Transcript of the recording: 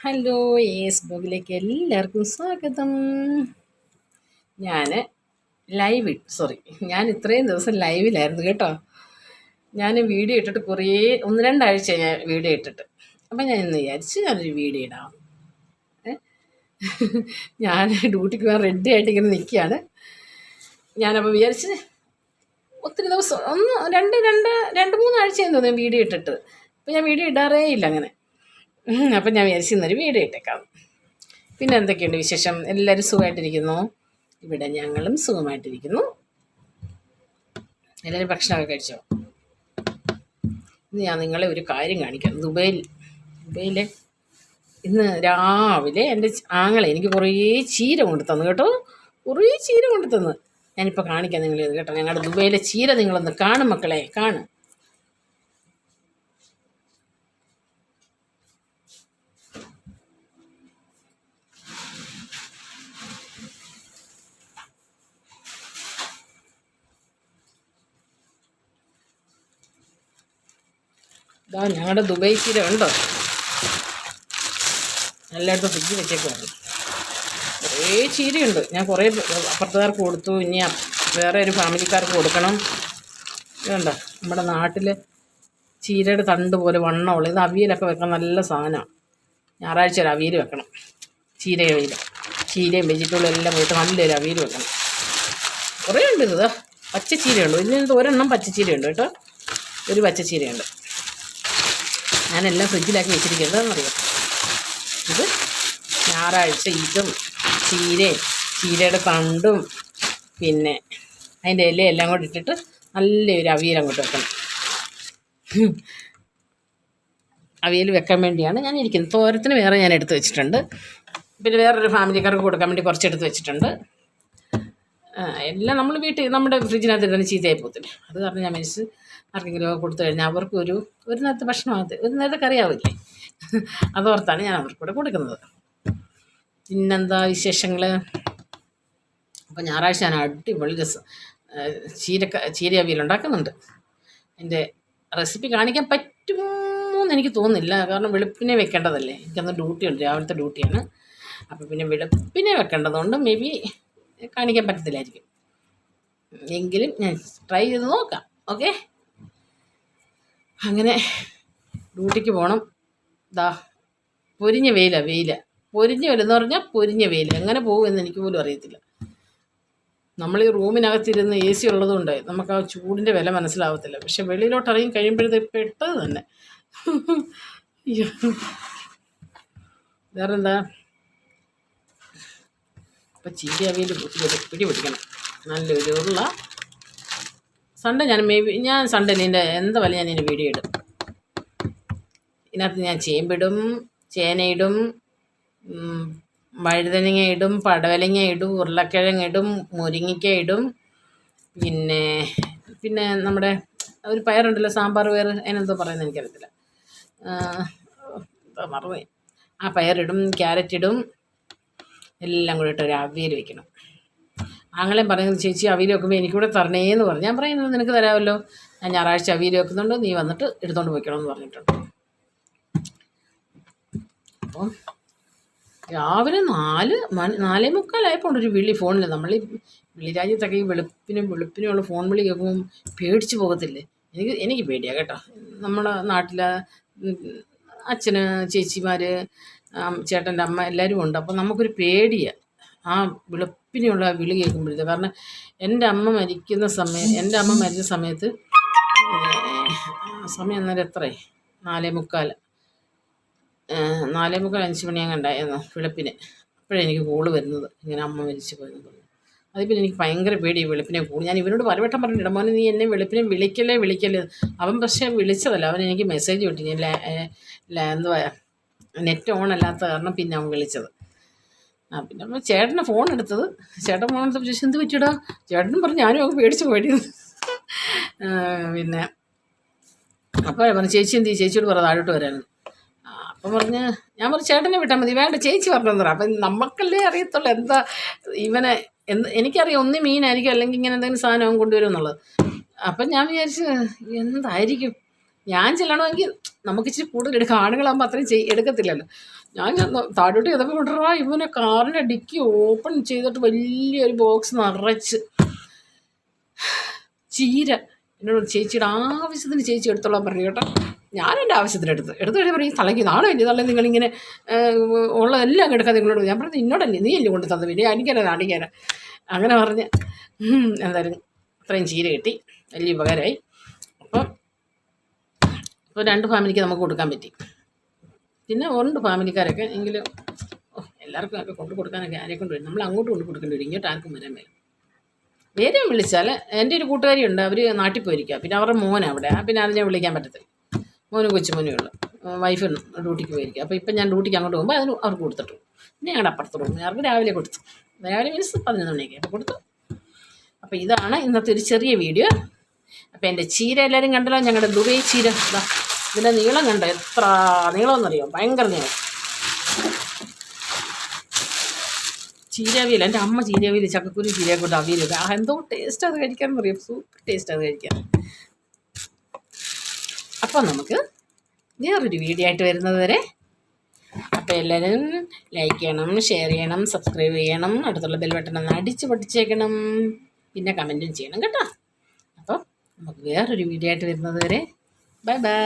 Hello yes ബ്ലോഗിലേക്ക് എല്ലാവർക്കും സ്വാഗതം. ഞാൻ ലൈവ് സോറി ഞാൻ ഇത്രയും ദിവസം ലൈവിലായിരുന്നു കേട്ടോ. ഞാൻ വീഡിയോ ഇട്ടിട്ട് കുറേ ഒന്ന് രണ്ടാഴ്ച ഞാൻ വീഡിയോ ഇട്ടിട്ട്. അപ്പം ഞാൻ ഇന്ന് വിചാരിച്ച് ഞാനൊരു വീഡിയോ ഇടാം. ഞാൻ ഡ്യൂട്ടിക്ക് പോകാൻ റെഡി ആയിട്ട് ഇങ്ങനെ നിൽക്കുകയാണ്. ഞാനപ്പോൾ വിചാരിച്ച് ഒത്തിരി ദിവസം ഒന്ന് രണ്ട് രണ്ട് രണ്ട് മൂന്നാഴ്ചയെന്ന് തോന്നുന്നു വീഡിയോ ഇട്ടിട്ട്. അപ്പം ഞാൻ വീഡിയോ ഇടാറേ ഇല്ല അങ്ങനെ. അപ്പം ഞാൻ വിചാരിച്ചു ഇന്നൊരു വീഡിയോ ഇട്ടേക്കാം. പിന്നെ എന്തൊക്കെയുണ്ട് വിശേഷം? എല്ലാവരും സുഖമായിട്ടിരിക്കുന്നു? ഇവിടെ ഞങ്ങളും സുഖമായിട്ടിരിക്കുന്നു. എല്ലാവരും ഭക്ഷണമൊക്കെ കഴിച്ചോ? ഇന്ന് ഞാൻ നിങ്ങളെ ഒരു കാര്യം കാണിക്കാം. ദുബൈയിൽ ദുബൈയിലെ ഇന്ന് രാവിലെ എന്റെ ആങ്ങളെ എനിക്ക് കുറേ ചീര കൊണ്ട് തന്നു കേട്ടോ. കുറേ ചീര കൊണ്ട് തന്നു ഞാനിപ്പോൾ കാണിക്കാം നിങ്ങൾ കേട്ടോ. ഞങ്ങളുടെ ദുബൈയിലെ ചീര നിങ്ങളൊന്ന് കാണും മക്കളെ കാണും. ഇതാ ഞങ്ങളുടെ ദുബൈ ചീര ഉണ്ടോ എല്ലായിടത്തും ഫ്രിഡ്ജ് വെച്ചേക്കുവാണ്. കുറേ ചീരയുണ്ട്. ഞാൻ കുറേ അപ്പുറത്തുകാർക്ക് കൊടുത്തു. ഇനി വേറെ ഒരു ഫാമിലിക്കാർക്ക് കൊടുക്കണം. ഇതുണ്ടോ നമ്മുടെ നാട്ടിൽ ചീരയുടെ തണ്ട് പോലെ വണ്ണമുള്ള. ഇത് അവിയലൊക്കെ വെക്കാൻ നല്ല സാധനമാണ് ഞായറാഴ്ച ഒരു അവിയൽ വെക്കണം. ചീര അവിയൽ ചീരയും വെജിറ്റബിളും എല്ലാം പോയിട്ട് നല്ലൊരു അവിയൽ വെക്കണം. കുറേ ഉണ്ട് ഇത് പച്ചച്ചീരയുണ്ട്. നിന്ന് ഒരെണ്ണം പച്ചച്ചീരയുണ്ട് കേട്ടോ. ഒരു പച്ചച്ചീരയുണ്ട്. ഞാനെല്ലാം ഫ്രിഡ്ജിലാക്കി വെച്ചിരിക്കുന്നത് എന്നറിയാം ഇത് ഞായറാഴ്ച ഇതും ചീരയും ചീരയുടെ തണ്ടും പിന്നെ അതിന്റെ ഇല എല്ലാം കൂടെ ഇട്ടിട്ട് നല്ലൊരു അവിയൽ അങ്ങോട്ട് വെക്കണം. അവിയൽ വെക്കാൻ വേണ്ടിയാണ് ഞാൻ ഇരിക്കുന്നത്. തോരത്തിന് വേറെ ഞാൻ എടുത്ത് വെച്ചിട്ടുണ്ട്. പിന്നെ വേറൊരു ഫാമിലിക്കാർക്ക് കൊടുക്കാൻ വേണ്ടി കുറച്ച് എടുത്ത് വെച്ചിട്ടുണ്ട്. എല്ലാം നമ്മൾ വീട്ടിൽ നമ്മുടെ ഫ്രിഡ്ജിനകത്ത് ഇടുന്ന ചീത്തയായി പോകത്തില്ല? അത് കാരണം ഞാൻ മനസ്സ് ആർക്കെങ്കിലും കൊടുത്തു കഴിഞ്ഞാൽ അവർക്കൊരു ഒരു നേരത്തെ ഭക്ഷണമാകത്ത് ഒരു നേരത്തെ കറിയാവില്ലേ അതോർത്താണ് ഞാൻ അവർക്ക് കൂടെ കൊടുക്കുന്നത്. പിന്നെന്താ വിശേഷങ്ങൾ അപ്പോൾ ഞായറാഴ്ച ഞാൻ അടിപൊളി രസം ചീരക്ക ചീര അവിയൽ ഉണ്ടാക്കുന്നുണ്ട്. എന്റെ റെസിപ്പി കാണിക്കാൻ പറ്റുമോന്ന് എനിക്ക് തോന്നുന്നില്ല. കാരണം വെളുപ്പിനെ വെക്കേണ്ടതല്ലേ. എനിക്കന്ന് ഡ്യൂട്ടി ഉണ്ട് രാവിലത്തെ ഡ്യൂട്ടിയാണ്. അപ്പോൾ പിന്നെ വെളുപ്പിനെ വെക്കേണ്ടതുകൊണ്ട് മേ ബി കാണിക്കാൻ പറ്റത്തില്ലായിരിക്കും. എങ്കിലും ഞാൻ ട്രൈ ചെയ്ത് നോക്കാം. ഓക്കെ? അങ്ങനെ ഡ്യൂട്ടിക്ക് പോകണം ദാ പൊരിഞ്ഞ വെയില വെയില. പൊരിഞ്ഞ വെയിലെന്ന് പറഞ്ഞാൽ പൊരിഞ്ഞ വെയില. എങ്ങനെ പോകുമെന്ന് എനിക്ക് പോലും അറിയത്തില്ല. നമ്മൾ ഈ റൂമിനകത്തിരുന്ന് എ സി ഉള്ളതുകൊണ്ട് നമുക്ക് ആ ചൂടിന്റെ വില മനസ്സിലാവത്തില്ല. പക്ഷെ വെളിയിലോട്ട് ഇറങ്ങി കഴിയുമ്പോഴത്തേക്ക് പെട്ടത് തന്നെ. വേറെ വേറെന്താ? ഇപ്പം ചീര അവിയൽ പിടി പിടിക്കണം നല്ലൊരു ഉരുള സൺഡേ ഞാൻ മേ ബി ഞാൻ സൺഡേ നിന്റെ എന്താ വില ഞാൻ ഇതിന്റെ വീഡിയോ ഇടും. ഇതിനകത്ത് ഞാൻ ചേമ്പിടും ചേനയിടും വഴുതനങ്ങ ഇടും പടവലങ്ങ ഇടും ഉരുളക്കിഴങ്ങ് ഇടും മുരിങ്ങയ്ക്ക ഇടും. പിന്നെ പിന്നെ നമ്മുടെ ഒരു പയറുണ്ടല്ലോ സാമ്പാർ പയർ അതിനെന്തോ പറയുന്നത് എനിക്കറിയത്തില്ല. മറന്നു ആ പയറിടും ക്യാരറ്റ് ഇടും എല്ലാം കൂടി ഇട്ട് ഒരു അവിയൽ വെക്കണം. ആങ്ങളെയും പറയുന്നത് ചേച്ചി അവിയൽ വെക്കുമ്പോൾ എനിക്കിവിടെ തരണേ എന്ന് പറഞ്ഞു. ഞാൻ പറയുന്നത് നിനക്ക് തരാമല്ലോ. ഞാൻ ഞായറാഴ്ച അവിയൽ വെക്കുന്നുണ്ട് നീ വന്നിട്ട് എടുത്തോണ്ട് പോയിക്കണം എന്ന് പറഞ്ഞിട്ടുണ്ട്. അപ്പം രാവിലെ നാല് നാലേ മുക്കാലായപ്പോൾ ഒരു വിളി ഫോണിൽ നമ്മൾ ഈ വിളി രാജ്യത്തൊക്കെ ഈ വെളുപ്പിനും ഉള്ള ഫോൺ വിളി കേൾക്കുമ്പം പേടിച്ച് പോകത്തില്ലേ? എനിക്ക് എനിക്ക് പേടിയാണ് കേട്ടോ. നമ്മുടെ നാട്ടിലെ അച്ഛന് ചേച്ചിമാർ ചേട്ടന്റെ അമ്മ എല്ലാവരും ഉണ്ട്. അപ്പം നമുക്കൊരു പേടിയാണ് ആ വെളുപ്പിനുള്ള വിളി കേൾക്കുമ്പോഴത്തെ കാരണം എന്റെ അമ്മ മരിക്കുന്ന സമയം എന്റെ അമ്മ മരിച്ച സമയത്ത് സമയം അന്നേരം എത്രയായി? നാലേ മുക്കാൽ. നാലേ മുക്കാൽ അഞ്ച് മണിയാൻ വെളുപ്പിന്. അപ്പോഴാണ് എനിക്ക് കൂൾ വരുന്നത്. ഇങ്ങനെ അമ്മ മരിച്ചു പോയെന്ന് പറഞ്ഞു. പിന്നെ എനിക്ക് ഭയങ്കര പേടി വെളുപ്പിനെ കൂടി ഞാൻ ഇവനോട് പലവട്ടം പറഞ്ഞു ഇടമോനെ നീ എന്നെ വെളുപ്പിനെ വിളിക്കല്ലേ വിളിക്കല്ലേ? അവൻ പക്ഷേ വിളിച്ചതല്ല. അവൻ എനിക്ക് മെസ്സേജ് വിട്ടു. ഞാൻ എന്തുവാ നെറ്റ് ഓൺ അല്ലാത്ത കാരണം പിന്നെ അവൻ വിളിച്ചത്. ആ പിന്നെ ചേട്ടന്റെ ഫോൺ എടുത്തത്. ചേട്ടൻ ഫോൺ എടുത്തപ്പോൾ ചോദിച്ചു എന്ത് പറ്റിയടാ? ചേട്ടനും പറഞ്ഞു ഞാനും ഒക്കെ പേടിച്ച് പോയത് പിന്നെ അപ്പോൾ പറഞ്ഞു ചേച്ചി എന്ത്? ചേച്ചിയോട് പറ താഴോട്ട് വരാൻ അപ്പം പറഞ്ഞ് ഞാൻ പറഞ്ഞു ചേട്ടനെ വിട്ടാൽ മതി വേണ്ട ചേച്ചി പറഞ്ഞെന്ന് തരാം അപ്പം നമുക്കല്ലേ അറിയത്തുള്ളൂ എന്താ ഇവനെ എന്ത് എനിക്കറിയാം ഒന്ന് മീനായിരിക്കും അല്ലെങ്കിൽ ഇങ്ങനെ എന്തെങ്കിലും സാധനം അവൻ കൊണ്ടുവരും എന്നുള്ളത് അപ്പം ഞാൻ വിചാരിച്ച് എന്തായിരിക്കും? ഞാൻ ചെല്ലണമെങ്കിൽ നമുക്ക് ഇച്ചിരി കൂടുതൽ എടുക്കാം. ആണുങ്ങളാകുമ്പോൾ അത്രയും ചെയ് എടുക്കത്തില്ലല്ലോ. ഞാൻ താഴോട്ട് ചെയ്തപ്പോൾ കൊണ്ടുവരാ ഇവനെ കാറിന്റെ ഡിക്കി ഓപ്പൺ ചെയ്തിട്ട് വലിയൊരു ബോക്സ് നിറച്ച്. ചീര. എന്നോട് ചേച്ചിയുടെ ആവശ്യത്തിന് ചേച്ചി എടുത്തോളാൻ പറഞ്ഞു കേട്ടോ. ഞാൻ എന്റെ ആവശ്യത്തിന് എടുത്ത്. എടുത്ത് കഴിഞ്ഞാൽ പറയും തലയ്ക്ക് നാളെ വലിയ തള്ളേ? നിങ്ങളിങ്ങനെ ഉള്ളതെല്ലാം എടുക്കാൻ നിങ്ങളോട്. ഞാൻ പറഞ്ഞു ഇന്നോടല്ലേ നീ അല്ലേ കൊണ്ട് തന്നു പിന്നെ എനിക്കല്ല നാടിക്കാനാ അങ്ങനെ പറഞ്ഞ് എന്തായാലും അത്രയും ചീര കിട്ടി. വലിയ ഉപകാരമായി. അപ്പം ഇപ്പോൾ രണ്ട് ഫാമിലിക്ക് നമുക്ക് കൊടുക്കാൻ പറ്റി. പിന്നെ ഉണ്ട് ഫാമിലിക്കാരൊക്കെ. എങ്കിലും എല്ലാവർക്കും ഒക്കെ കൊണ്ട് കൊടുക്കാനൊക്കെ ആരെ കൊണ്ട് വരും. നമ്മൾ അങ്ങോട്ട് കൊണ്ട് കൊടുക്കേണ്ടി വരും. ഇങ്ങോട്ട് ആർക്കും വരാൻ വേറെ വിളിച്ചാൽ എന്റെ ഒരു കൂട്ടുകാരിയുണ്ട് അവർ നാട്ടിൽ പോയിരിക്കുക പിന്നെ അവരുടെ മോനാണ് അവിടെ. പിന്നെ അതിനെ വിളിക്കാൻ പറ്റത്തില്ല. മോനും കൊച്ചുമോനും ഉള്ളു. വൈഫ് ഡ്യൂട്ടിക്ക് പോയിരിക്കുക അപ്പോൾ ഇപ്പം ഞാൻ ഡ്യൂട്ടിക്ക് അങ്ങോട്ട് പോകുമ്പോൾ അതിന് അവർക്ക് കൊടുത്തിട്ടു പിന്നെ ഞങ്ങളുടെ അപ്പുറത്ത് പോകും. അവർക്ക് രാവിലെ കൊടുത്തു. രാവിലെ മീൻസ് പതിനൊന്ന് മണിയൊക്കെ അപ്പോൾ കൊടുത്തു. അപ്പോൾ ഇതാണ് ഇന്നത്തെ ഒരു ചെറിയ വീഡിയോ. അപ്പോൾ എന്റെ ചീര എല്ലാവരും കണ്ടല്ലോ? ഞങ്ങളുടെ ദുബൈ ചീര. ഇതാ ഇതിന്റെ നീളം കണ്ടോ? എത്ര നീളമെന്നറിയോ? ഭയങ്കര നീളം. ചീരവിയൽ എന്റെ അമ്മ ചീരവിയൽ ചക്കക്കുരു ചീരയെ കൊണ്ട് അവിയൽ ആ എന്തോ ടേസ്റ്റ് അത് കഴിക്കാൻ പറയും. സൂപ്പർ ടേസ്റ്റ് അത് കഴിക്കാൻ. അപ്പോൾ നമുക്ക് വേറൊരു വീഡിയോ ആയിട്ട് വരുന്നത് വരെ. അപ്പോൾ എല്ലാവരും ലൈക്ക് ചെയ്യണം ഷെയർ ചെയ്യണം സബ്സ്ക്രൈബ് ചെയ്യണം അടുത്തുള്ള ബെൽ ബട്ടൺ ഒന്ന് അടിച്ച് പൊട്ടിച്ചേക്കണം. പിന്നെ കമന്റും ചെയ്യണം കേട്ടോ. നമുക്ക് വേറൊരു വീഡിയോ ആയിട്ട് വരുന്നത് വരെ. Bye bye